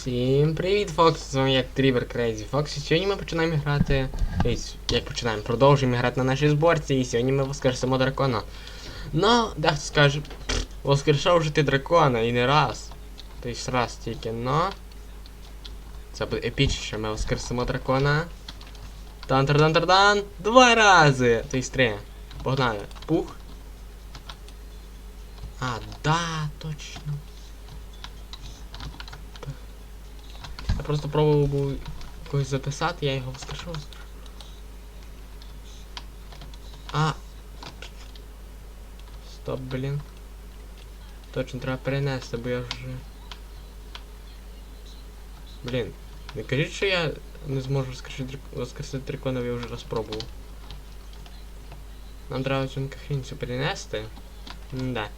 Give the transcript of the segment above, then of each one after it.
Всім привіт, Фокс! З вами як Трівер Крейзі Фокс. І сьогодні ми починаємо грати. Як починаємо? Продовжуємо грати на нашій зборці, і сьогодні ми воскресимо дракона. Ну, дехто скаже, «Пф, воскрешав вже ти дракона і не раз. Тобто раз тільки, но. Це буде епічніше, ми воскресимо дракона. тан тар дан тар дан Два рази! Тобто три. Погнали. Пух. А, да, точно. Я просто пробував був когось записати, я його воскрешу. А. Стоп, блін. Точно треба перенести, бо я вже. Блін. Не кажіть, що я не зможу воскресити драконів, я вже раз пробував. Нам треба цю кахрінцю перенести. Да.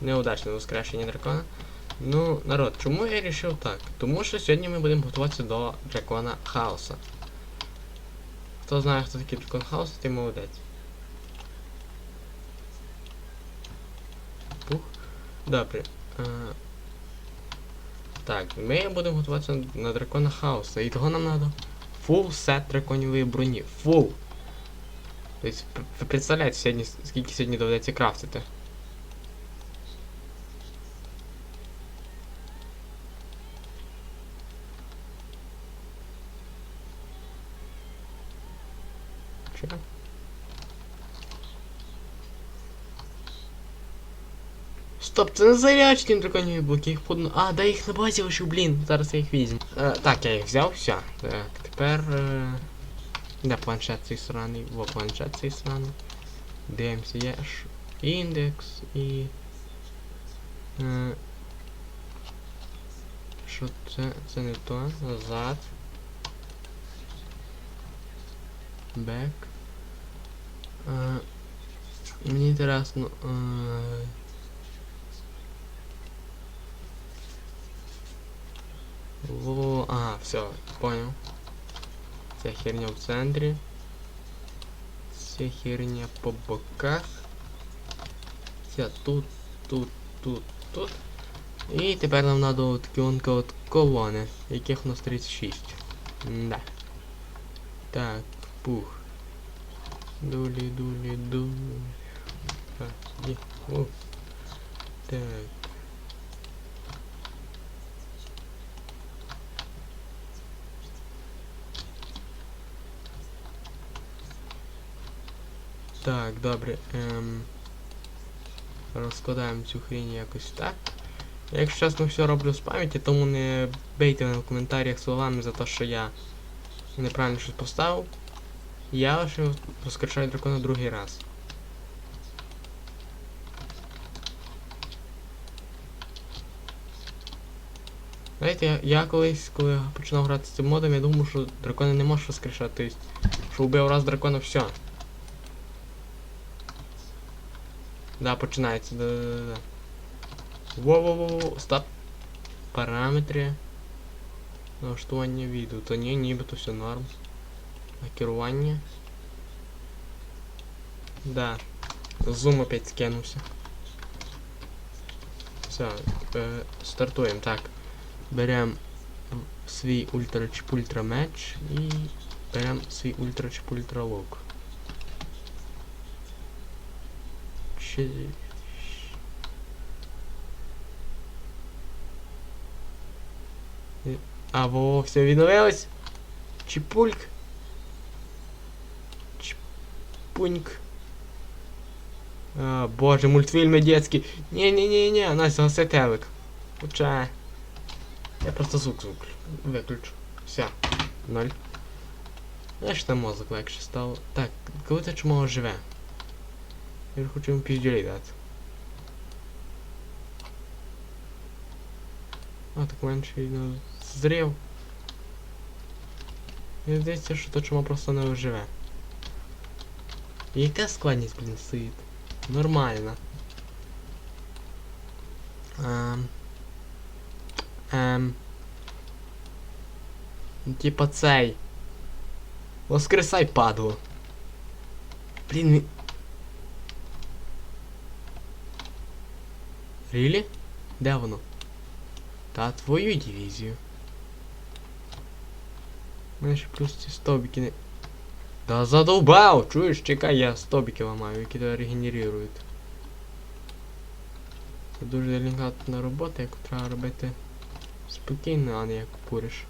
Неудачне воскрешення дракона. Ну, народ, чому я вирішив так? Тому що сьогодні ми будемо готуватися до дракона хаоса. Хто знає, хто такий дракон хаоса, ти молодець. Пух. Добре. Е, так, ми будемо готуватися на дракона хаоса. І того нам треба фул сет драконівої броні. Фул. Тобто, ви представляєте, сьогодні, скільки сьогодні доведеться крафтити. Що? Стоп, це не зарядні драконіві блоки, їх подно. А, да їх на базі лишу, блін, зараз я їх візьму. Е, так, я їх взяв, все. Так, тепер. Е... Де планшет цей сраний? Во планшет цей сраний. Дивимося, є ж індекс і. Е... Це? Це не то. Назад. Back. Е... Мені інтересно. Е... Во, ага, все, понял. Ця херня в центрі. Ця херня по боках. Ця тут, тут, тут, тут. І тепер нам треба от такі от колони, яких у нас 36. Да. Так, пух. Дулі. Так. Так. Так, добре. Ем, розкладаємо цю хрінь якось так. Якщо чесно, все роблю з пам'яті, тому не бейте мене в коментарях словами за те, що я неправильно щось поставив. Я ще воскрешаю дракона другий раз. Знаєте, я, колись, коли починав грати з цим модом, я думав, що дракони не можуть воскрешати. Тобто, що вбив раз дракона, все. Да, починається, да, да, да, да. Воу-воу-воу, стоп. Параметри. Налаштування відео. Та ні, нібито все норм. А керування. Да. Зум опять скинувся. Все, е, стартуємо. Так. Берем свій ультра чпультра меч і берем свій ультра чпультра лук. Чи... Е, А, во, все відновилось. Чіпульк. Чпуньк. А, боже, мультфільми детські. Ні-ні-ні-ні, Настя, гаси телек. Уча. Я просто звук звук виключу. Все. Ноль. Знаєш, там мозок легше стало. Так, коли це чому живе? Я хочу йому піздюлей дати. А, так менше ну, зрів. Мені здається, що то чому просто не виживе. І яка складність, блін, стоїть? Нормально. Ем. Ем. Ну, Типа цей. Воскресай, падло. Блін, він... Рілі? Де воно? Та твою дивізію. Мене ще плюс ці стовбики не. Да задовбав! Чуєш, чекай, я стовбики ламаю, які тебе регенерують. Це дуже делікатна робота, яку треба робити спокійно, а не як куриш.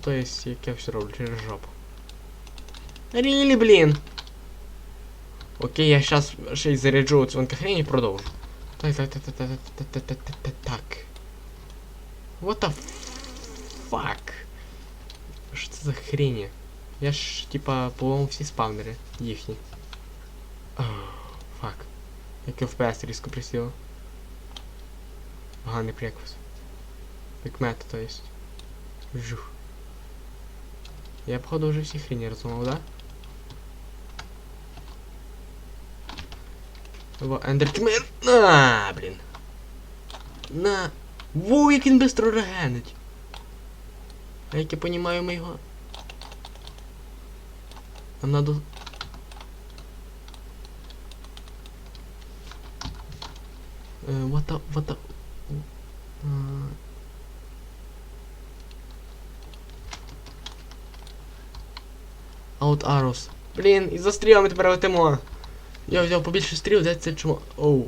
То есть, як я все роблю через жопу. Рілі, блін! Окей, я щас ще й заряджу цю хрень і продовжу. Так, так, так, так, так, так, так, так, так, так, так. What the fuck? Що це за хрені? Я ж, типа, по-моєму, всі спавнери їхні. Фак. Як FPS різко присіло. Поганий прикус. Як мета, то есть. Жух. Я, походу, вже всі хрені розумав, да? Во, ендертмен. На, блін. На. Воу, як він бистро регенить. А як я понімаю, ми його. Нам надо... Е, what the... What the... Out arrows. Блін, і за стрілами тепер летимо. Я взяв побільше стріл, де це чмо. Оу.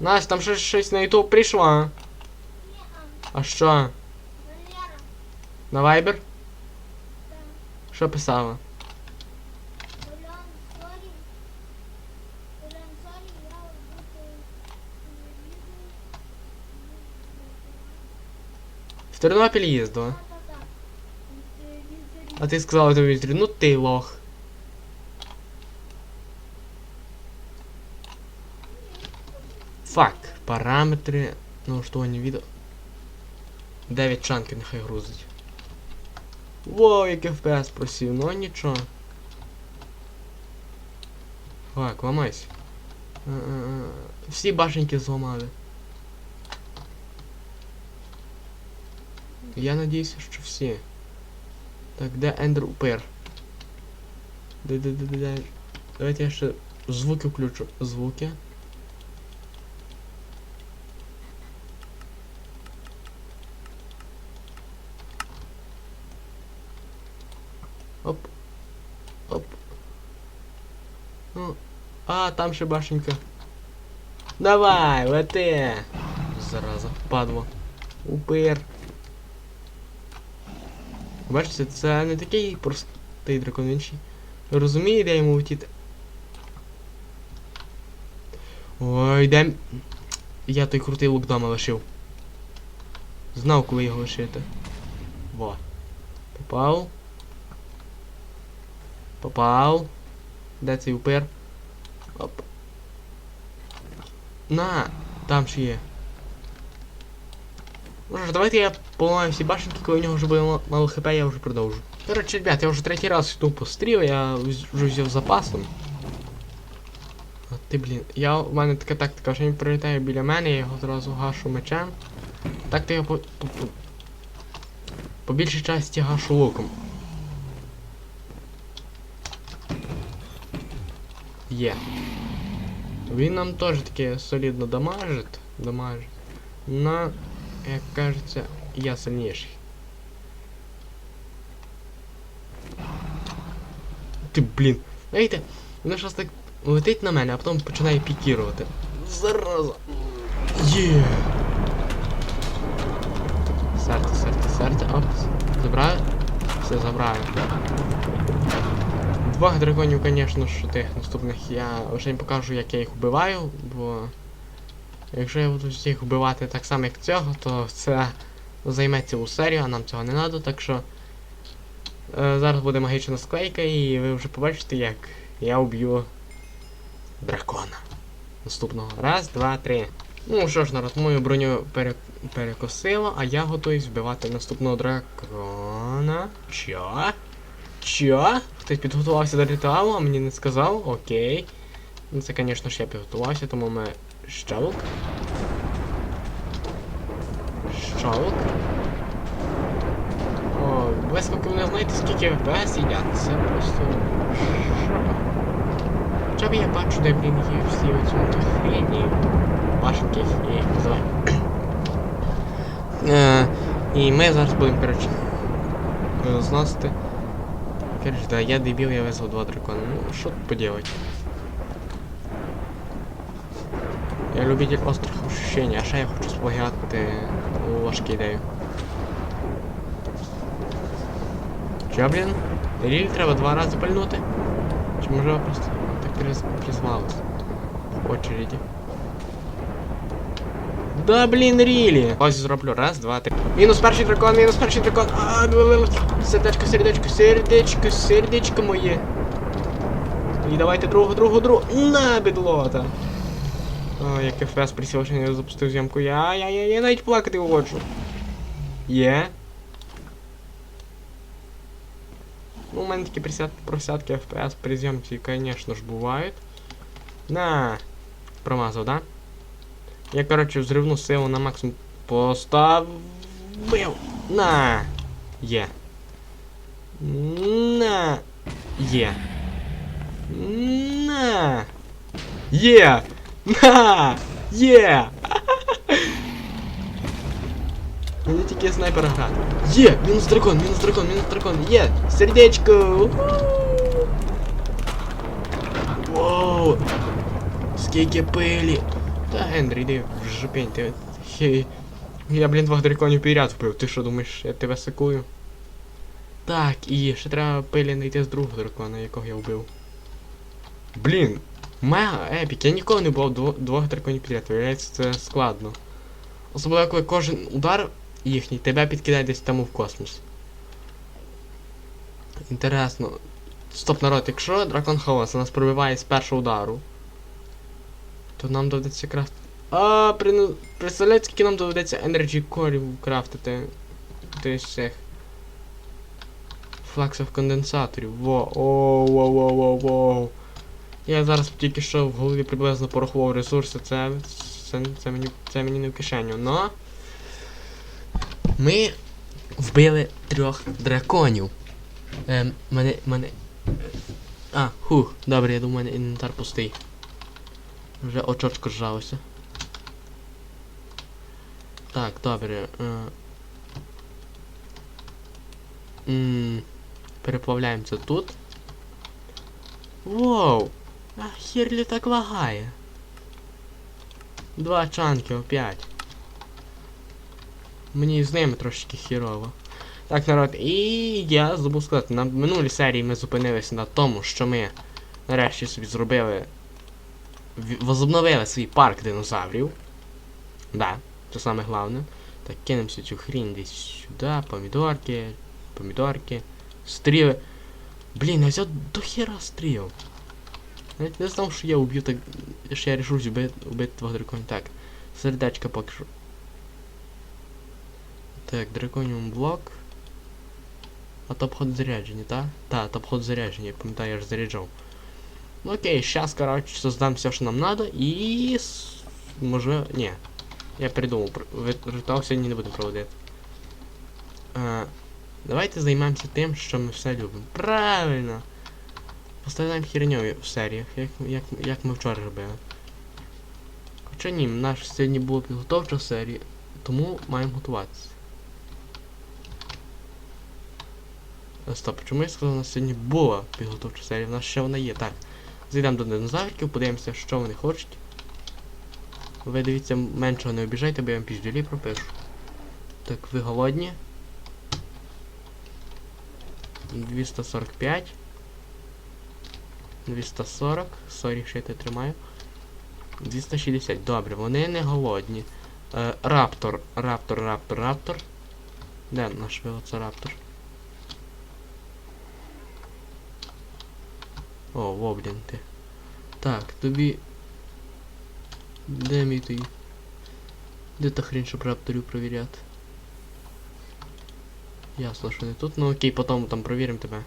Настя, там щось, щось на YouTube прийшло. А що? На да. Що писала? В Тернопіль їздила. А ти сказала тобі, вітрі, ну ти лох. Фак. Параметри налаштування відео. 9 чанків нехай грузить. Воу, який FPS просів, ну нічого. Фак, ламайся. Е-е-е. Всі башеньки зламали. Я надіюся, що всі. Так, де Ендер Упер? Де, де, де, де, де? Давайте я ще звуки включу. Звуки. Оп. Оп. Ну. А, там ще башенька. Давай, лети! Зараза, падло. Упер. Бачите, це не такий простий дракон, він ще розуміє, де йому летіти. Ой, де... Я той крутий лук дома лишив. Знав, коли його лишити. Во. Попав. Попав. Де цей упир? Оп. На! Там ще є. Ну ж, давайте я поламаю всі башенки, коли у нього вже буде мало- хп, я вже продовжу. Коротше, ребят, я вже третій раз йду по я вже взяв запасом. А ти, блін, я, у мене така тактика, що він прилітає біля мене, я його зразу гашу мечем. Так то я по, по, по, по більшій часті гашу луком. Є. Він нам теж таки солідно дамажить. Дамажить. Но, як кажеться, я сильніший. Ти, блін. Знаєте, він щось так летить на мене, а потім починає пікірувати. Зараза. Є. Серце, серце, серце. Оп. Забрав. Все, забрав. Двох драконів, звісно ж, тих наступних я вже не покажу, як я їх вбиваю, бо якщо я буду всіх вбивати так само, як цього, то це займе цілу серію, а нам цього не треба, так що е, зараз буде магічна склейка і ви вже побачите, як я вб'ю дракона. Наступного. Раз, два, три. Ну що ж, народ, мою броню пере... перекосило, а я готуюсь вбивати наступного дракона. Чо? Чо? Хтось підготувався до ритуалу, а мені не сказав? Окей. Ну це, звісно ж, я підготувався, тому ми щелк. Щелк. О, блискавки не знаєте, скільки FPS їдять. Це просто. Хоча б я бачу, де, блін, є всі оці хрені. Башенки, я їх називаю. Е, і ми зараз будемо, коротше, е, зносити. Коротше, да, я дебіл, я визвав два дракона. Ну, що поділати? Я любитель острых ощущений, а ще я хочу сплагіатити у важку ідею. Чо, блін? Ріль треба два рази пальнути? Чи може просто так приз... призвалось? В очереді. Да блін, рілі! Ось зроблю. Раз, два, три. Мінус перший дракон, мінус перший дракон. А, ну, сердечко, сердечко, сердечко, сердечко моє. І давайте другу, другу, другу. На, бідлота. О, як ФС присів, що я запустив зйомку. Я, я, я, я навіть плакати хочу. Є. Ну, у мене такі присядки, просядки FPS при зйомці, звісно ж, бувають. На. Промазав, да? Я, коротше, взривну силу на максимум поставив. На. Є. На. Є. На. Є. На. Є. Мені тільки снайпер грати. Є! Мінус дракон, мінус дракон, мінус дракон, є! Сердечко! Воу! Скільки пилі! Та Ендрі, йди в жопень, ти. Хе. Я, блін, двох драконів підряд вбив. Ти що думаєш, я тебе сакую? Так, і ще треба пилі знайти з другого дракона, якого я вбив. Блін! Мега епік, я ніколи не був дво- двох драконів підряд, виявляється, це складно. Особливо, коли кожен удар їхній тебе підкидає десь там в космос. Інтересно. Стоп, народ, якщо дракон хаоса нас пробиває з першого удару, то нам доведеться крафтити. А, при... представляєте, скільки нам доведеться Energy Core крафтити. Тобто цих. Флаксів конденсаторів. Во, оу, воу, воу, воу, воу. Я зараз тільки що в голові приблизно порахував ресурси, це, це, це, мені, це мені не в кишеню, но. Ми вбили трьох драконів. Ем, мене. мене. А, хух, добре, я думаю, інвентар пустий. Вже очочко зжалося. Так, добре. Е, м, переплавляємо це тут. Воу! А хірлі так лагає. Два чанки опять. Мені з ними трошечки хірово. Так, народ, і я забув сказати, на минулій серії ми зупинилися на тому, що ми нарешті собі зробили. Возобновили свій парк динозаврів. Да, це саме головне. Так, кинемося цю хрінь десь сюди, помідорки, помідорки, стріли. Блін, я взяв до хера стріл. Навіть не знав, що я уб'ю так. Що я рішусь убити, убити двох драконів. Так. Сердечко поки що. Так, драконіум блок. А топ-ход заряджені, так? Так, топ-ход заряджені, я пам'ятаю, я ж заряджав. Ну окей, щас, коротше, создам все, що нам надо, і... Може... Ні. Я придумав, ритуал сьогодні не будемо проводити. А, давайте займемося тим, що ми все любимо. Правильно! Поставляємо херньою в серіях, як, як, як ми вчора робили. Хоча ні, наш сьогодні була підготовча серія, тому маємо готуватися. Е, Стоп, чому я сказав, у нас сьогодні була підготовча серія, в нас ще вона є. Так. Зайдемо до динозавриків, подивимося, що вони хочуть. Ви дивіться, меншого не обіжайте, бо я вам піздюлі пропишу. Так, ви голодні? 245. 240. Сорі, ще я те тримаю. 260. Добре, вони не голодні. Е, раптор, раптор, раптор, раптор. Де наш велоцираптор? О, во, блін ти. Так, тобі. Де мій той? Де та хрінь, щоб рапторів провіряти? Ясно, що не тут. Ну окей, потім там провіримо тебе.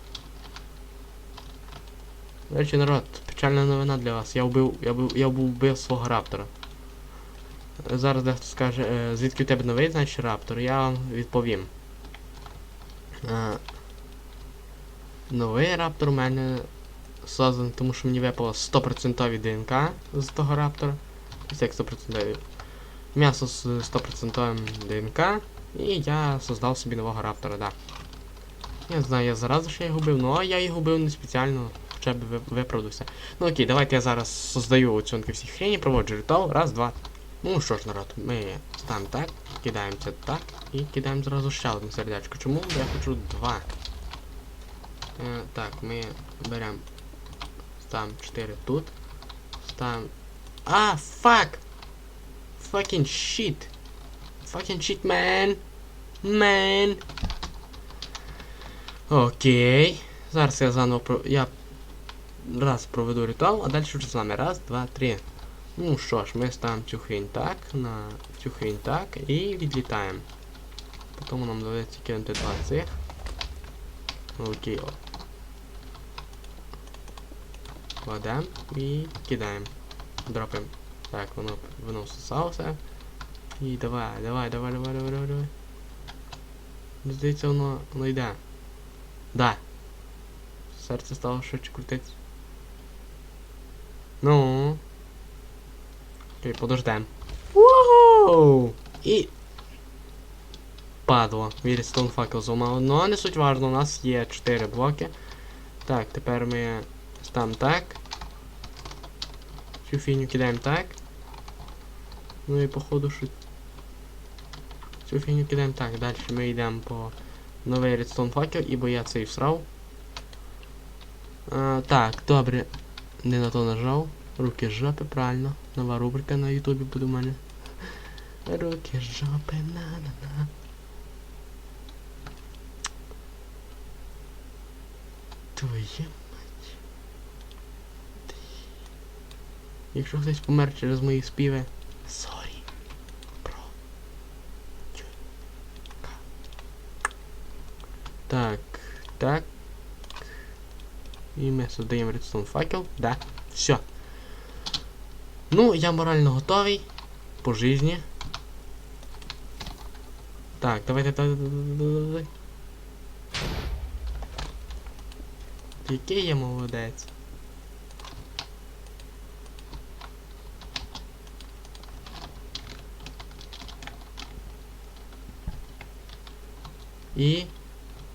Речі, народ, печальна новина для вас. Я вбив, я вбив, я вбив, вбив свого раптора. Зараз дехто скаже, е, звідки у тебе новий, значить раптор, я вам відповім. Е, новий раптор у мене созданий, тому що мені випало 100% ДНК з того раптора. Як 100%. М'ясо з 100% ДНК. І я создав собі нового раптора, да. Я знаю, я зараза, що я його бив, ну а я його бив не спеціально, хоча б ви- виправдався. Ну окей, давайте я зараз создаю оцінки всіх хрені, проводжу ритуал. Раз, два. Ну що ж, народ, ми ставимо так, кидаємо це так і кидаємо зразу ще одне сердечко. Чому? Я хочу два. Е, так, ми беремо. Ставимо 4 тут. Ставимо. А, фак! Fucking shit! Fucking shit, man! Man! Окей. Зараз я заново про. Я раз проведу ритуал, а далі вже з вами. Раз, два, три. Ну що ж, ми ставимо цю хрінь так, на цю хрінь так і відлітаємо. Потім нам доведеться кинути два цих. Окей. Кладемо і кидаємо. Дропаємо. Так, воно воно всосалося. І давай, давай, давай, давай, давай, давай, давай. Здається, воно, воно йде. Да. Серце стало швидше крутитися. Ну. Окей, подождем. Воу! І. Падло. Вірістон факел зламав. Ну, не суть важно, у нас є 4 блоки. Так, тепер ми ставимо так. Цю фіню кидаємо так. Ну і походу що. Цю фіню кидаємо так. Далі ми йдемо по новий редстон факел, ібо я цей всрав. А, так, добре. Не на то нажав. Руки жопи, правильно. Нова рубрика на ютубі буде в мене. Руки жопи, на-на-на. Твоє мать. Ти. Якщо хтось помер через мої співи, сорі. Бро. Чу. Ка. Так, так. І ми создаємо редстон факел. Да. Все. Ну, я морально готовий. По жизни. Так, давайте давай. Який я молодець. І.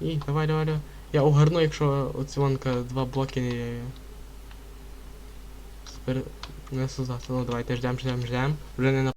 І, давай, давай, давай. Я угарну, якщо оціонка два блоки не. Тепер Не создати. Ну давайте ждем, ждем, ждем. Вже не на